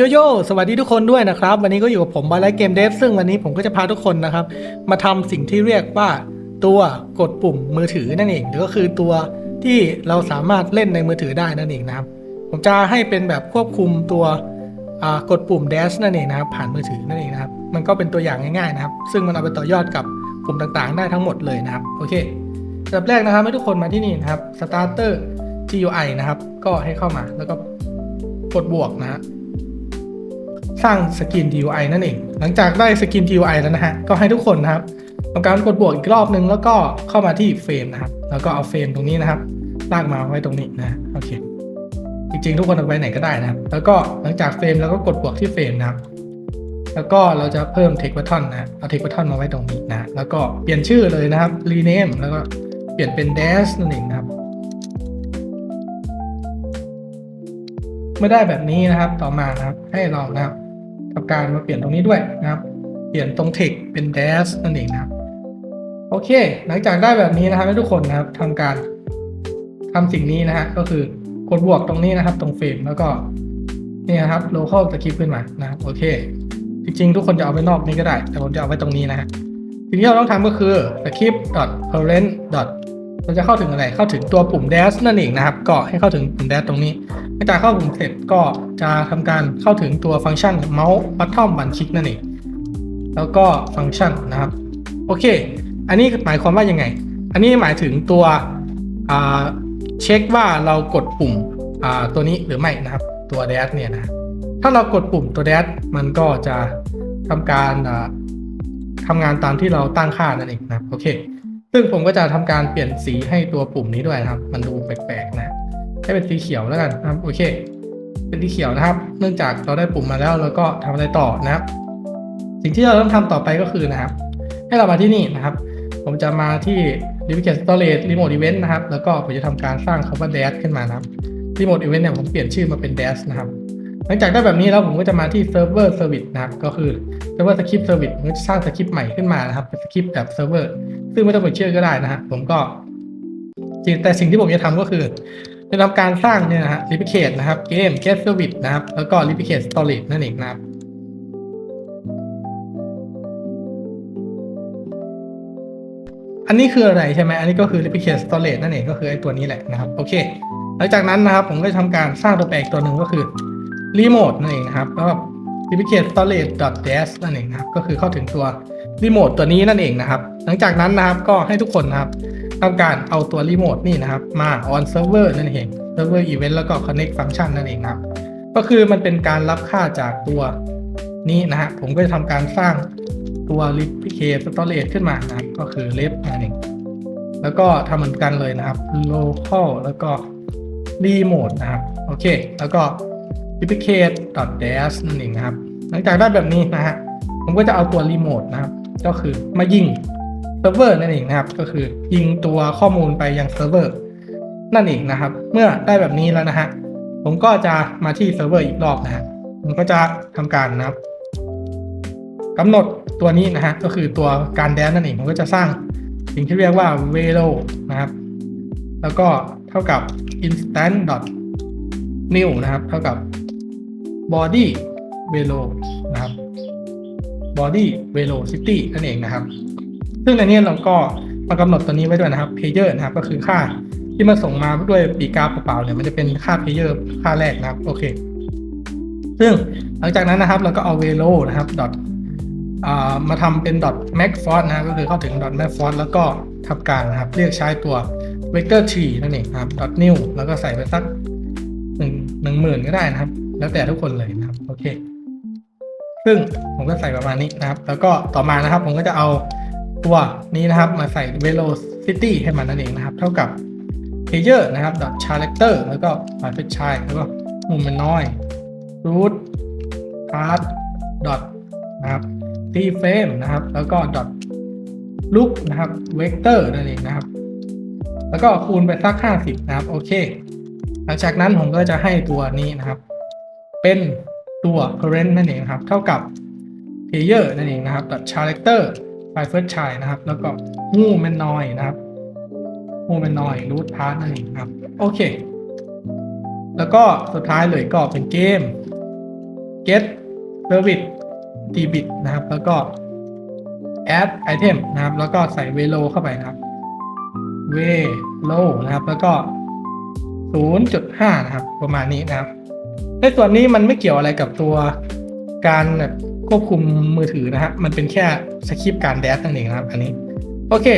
โยโย่สวัสดีทุกคนด้วยนะครับ วันนี้ก็อยู่กับผมบาไลเกมเดฟซึ่งวันนี้ผมก็จะพาทุกคนนะครับ มาทำสิ่งที่เรียกว่าตัวกดปุ่มมือถือนั่นเองหรือก็คือตัวที่เราสามารถเล่นในมือถือได้นั่นเองนะครับ ผมจะให้เป็นแบบควบคุมตัวกดปุ่ม dash นั่นเองนะครับ ผ่านมือถือนั่นเองนะครับ มันก็เป็นตัวอย่างง่ายๆนะครับ ซึ่งมันเอาไปต่อยอดกับปุ่มต่างๆ ได้ทั้งหมดเลยนะครับโอเคอันดับแรกนะครับให้ทุกคนมาที่นี่นะครับ starter GUI นะครับ ก็ให้เข้ามาแล้วก็กดบวกนะฮะ สร้างสกิน DUI นั่นเอง หลังจากได้สกิน DUI แล้วนะฮะ ก็ให้ทุกคนนะครับทำการกดบวกอีกรอบนึง แล้วก็เข้ามาที่เฟรมนะครับ แล้วก็เอาเฟรมตรงนี้นะครับ ลากมาไว้ตรงนี้นะ โอเค จริงๆ ทุกคนเอาไว้ไหนก็ได้นะครับ แล้วก็หลังจากเฟรมแล้วก็กดบวกที่เฟรมนะครับ แล้วก็เราจะเพิ่ม text button นะ เอา text button มาไว้ตรงนี้นะ แล้วก็เปลี่ยนชื่อเลยนะครับ rename แล้วก็เปลี่ยนเป็น dash นั่นเองนะครับเมื่อได้แบบนี้นะครับ ต่อมานะครับ ให้เรานะครับ ทำการมาเปลี่ยนตรงนี้ด้วยนะครับ เปลี่ยนตรง text เป็น dash นั่นเองนะครับ โอเค หลังจากได้แบบนี้นะครับให้ทุกคนนะครับทำการทำสิ่งนี้นะฮะก็คือกดบวกตรงนี้นะครับ ตรงเฟรมแล้วก็นี่นะครับ local script ขึ้นมานะครับโอเค จริงๆ ทุกคนจะเอาไปนอกนี้ก็ได้ แต่ผมจะเอาไว้ตรงนี้นะฮะสิ่งที่เราต้องทำก็คือ script parent เราจะเข้าถึงอะไร เข้าถึงตัวปุ่ม dash นั่นเองนะครับ ก็ให้เข้าถึงปุ่ม dash ตรงนี้หลังจากเข้าปุ่มเสร็จก็จะทำการเข้าถึงตัวฟังก์ชันเมาส์บัตทอมบันคลิกนั่นเอง แล้วก็ฟังก์ชันนะครับ โอเค อันนี้หมายความว่ายังไง อันนี้หมายถึงตัวเช็คว่าเรากดปุ่มตัวนี้หรือไม่นะครับ ตัวแดชเนี่ยนะ ถ้าเรากดปุ่มตัวแดชมันก็จะทำการอ่าทำงานตามที่เราตั้งค่านั่นเองนะโอเค ซึ่งผมก็จะทำการเปลี่ยนสีให้ตัวปุ่มนี้ด้วยนะครับ มันดูแปลกๆนะให้เป็นสีเขียวแล้วกันนะครับโอเค เป็นสีเขียวนะครับ เนื่องจากเราได้ปุ่มมาแล้วเราก็ทำอะไรต่อนะครับ สิ่งที่เราต้องทำต่อไปก็คือนะครับ ให้เรามาที่นี่นะครับ ผมจะมาที่ Duplicate Storage Remote Event นะครับ แล้วก็ผมจะทำการสร้างคำว่า dash ขึ้นมานะครับ Remote Event เนี่ยผมเปลี่ยนชื่อมาเป็น dash นะครับหลังจากได้แบบนี้แล้วผมก็จะมาที่ Server Service นะครับ ก็คือ Server Script Service ผมจะสร้างสคริปต์ใหม่ขึ้นมานะครับเป็นสคริปต์แบบ Server ซึ่งไม่ต้องเปิดชื่อก็ได้นะฮะผมก็แต่สิ่งที่ผมจะทำก็คือจะทำการสร้างเนี่ยนะฮะ replicate นะครับเกม get service นะครับ แล้วก็ replicate storage นั่นเองนะครับอันนี้คืออะไรใช่ไหมอันนี้ก็คือ replicate storage นั่นเองก็คือไอ้ตัวนี้แหละนะครับโอเค หลังจากนั้นนะครับผมก็จะทำการสร้างตัวแปรอีกตัวหนึ่งก็คือ remote นั่นเองนะครับแล้วก็ replicate storage dash นั่นเองนะครับก็คือเข้าถึงตัว remote ตัวนี้นั่นเองนะครับ หลังจากนั้นนะครับก็ให้ทุกคนนะครับทำการเอาตัวรีโมทนี่นะครับ มา on server นั่นเอง server event แล้วก็ connect function นั่นเองนะครับ ก็คือมันเป็นการรับค่าจากตัวนี้นะฮะผมก็จะทำการสร้างตัว replicate storage ขึ้นมานะก็คือ ref นั่นเองแล้วก็ทำเหมือนกันเลยนะครับ local แล้วก็ remote นะครับ โอเค แล้วก็ replicate dash นั่นเองนะครับ หลังจากได้แบบนี้นะฮะผมก็จะเอาตัว remote นะครับ ก็คือมายิงเซิร์ฟเวอร์นั่นเองนะครับ ก็คือยิงตัวข้อมูลไปยังเซิร์ฟเวอร์นั่นเองนะครับ เมื่อได้แบบนี้แล้วนะฮะผมก็จะมาที่เซิร์ฟเวอร์อีกรอบนะฮะผมก็จะทำการนะครับกำหนดตัวนี้นะฮะก็คือตัวการแดนนั่นเองผมก็จะสร้างสิ่งที่เรียกว่า velo นะครับ แล้วก็เท่ากับ instant dot new นะครับ เท่ากับ body velo นะครับ body velocity นั่นเองนะครับ ซึ่งในนี้เราก็มากำหนดตัวนี้ไว้ด้วยนะครับ payer นะครับ ก็คือค่าที่มาส่งมาด้วยปีกราฟเปล่าๆเนี่ยมันจะเป็นค่า payer ค่าแรกนะครับ โอเค ซึ่งหลังจากนั้นนะครับเราก็เอา velo นะครับ dot อ่ามาทำเป็น dot max font นะครับ ก็คือเข้าถึง dot max font แล้วก็ทำการนะครับ เรียกใช้ตัว vector t นั่นเองครับ dot new แล้วก็ใส่ไปสักหนึ่งหนึ่งหมื่นก็ได้นะครับ แล้วแต่ทุกคนเลยนะครับ โอเค ซึ่งผมก็ใส่ประมาณนี้นะครับ แล้วก็ต่อมานะครับ ผมก็จะเอาตัวนี้นะครับมาใส่ velocity ให้มันนั่นเองนะครับ เท่ากับ pager นะครับ dot character แล้วก็ private child แล้วก็ movement root path dot นะครับ t frame นะครับ แล้วก็ dot look นะครับ vector นั่นเองนะครับ แล้วก็คูณไปสัก 50 นะครับ โอเค หลังจากนั้นผมก็จะให้ตัวนี้นะครับ เป็น ตัว current นั่นเองครับ เท่ากับ player นั่นเองนะครับ dot character by first child นะครับ แล้วก็ movement noise นะครับ movement noise root path นั่นเองครับ โอเค แล้วก็สุดท้ายเลยก็เป็นเกม get service debit นะครับ แล้วก็ add item นะครับ แล้วก็ใส่ velo เข้าไปนะครับ velo นะครับ แล้วก็0.5 นะครับ ประมาณนี้นะครับ ในส่วนี้มันไม่เกี่ยวอะไรกับตัวการควบคุมมือถือนะฮะ มันเป็นแค่สคริปต์การแดชนั่นเองนะครับ อันนี้ โอเค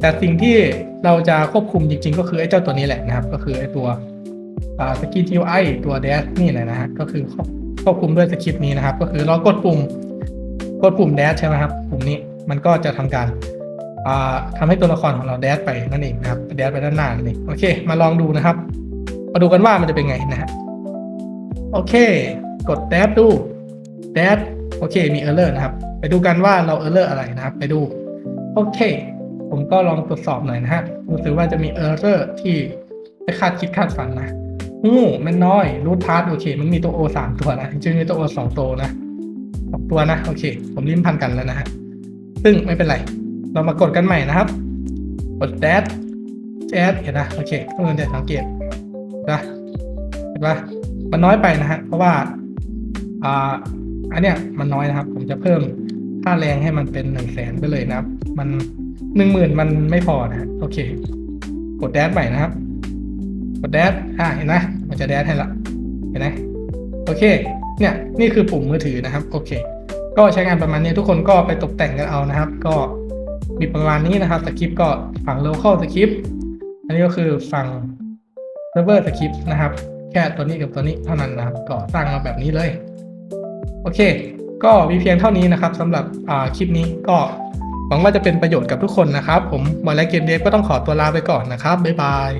แต่สิ่งที่เราจะควบคุมจริง ๆ ก็คือไอ้เจ้าตัวนี้แหละนะครับ ก็คือไอ้ตัวสกิล UI ตัวแดชนี่แหละนะฮะ ก็คือควบคุมด้วยสคริปต์นี้นะครับ ก็คือเรากดปุ่ม กดปุ่มแดชใช่ไหมครับ ปุ่มนี้มันก็จะทำการอ่าทำให้ตัวละครของเราแดชไปนั่นเองนะครับ แดชไปด้านหน้านั่นเอง โอเค มาลองดูนะครับ มาดูกันว่ามันจะเป็นไงนะฮะ โอเค กดแดชดูแดชโอเค มีเออร์เลอร์นะครับ ไปดูกันว่าเราเออร์เลอร์อะไรนะครับ ไปดู โอเค ผมก็ลองตรวจสอบหน่อยนะฮะ รู้สึกว่าจะมีเออร์เลอร์ที่ไม่คาดคิดคาดฝันนะหูมันน้อยรูทพาร์ทโอเค มันมีตัวโอสามตัวนะจริงๆมีตัวโอสองตัวนะสองตัวนะ โอเค ผมลิ้นพันกันแล้วนะฮะ ซึ่งไม่เป็นไร เรามากดกันใหม่นะครับ กดแดชแดชเห็นนะ โอเคทุกคนจะสังเกตนะเห็นปะ มันน้อยไปนะฮะเพราะว่าอ่าอันเนี้ยมันน้อยนะครับ ผมจะเพิ่มค่าแรงให้มันเป็นหนึ่งแสนไปเลยนะครับ มันหนึ่งหมื่นมันไม่พอนะโอเค กดแดชใหม่นะครับ กดแดชอ่าเห็นไหมมันจะแดชให้ละเห็นไหมโอเค เนี่ยนี่คือปุ่มมือถือนะครับ โอเค ก็ใช้งานประมาณนี้ทุกคนก็ไปตกแต่งกันเอานะครับ ก็มีประมาณนี้นะครับสคริปต์ก็ฝั่ง local สคริปต์อันนี้ก็คือฝั่ง server สคริปต์นะครับ แค่ตัวนี้กับตัวนี้เท่านั้นนะครับก็สร้างมาแบบนี้เลย โอเค ก็มีเพียงเท่านี้นะครับสำหรับคลิปนี้ก็หวังว่าจะเป็นประโยชน์กับทุกคนนะครับ ผมบอลและเกมเดฟก็ต้องขอตัวลาไปก่อนนะครับบ๊ายบาย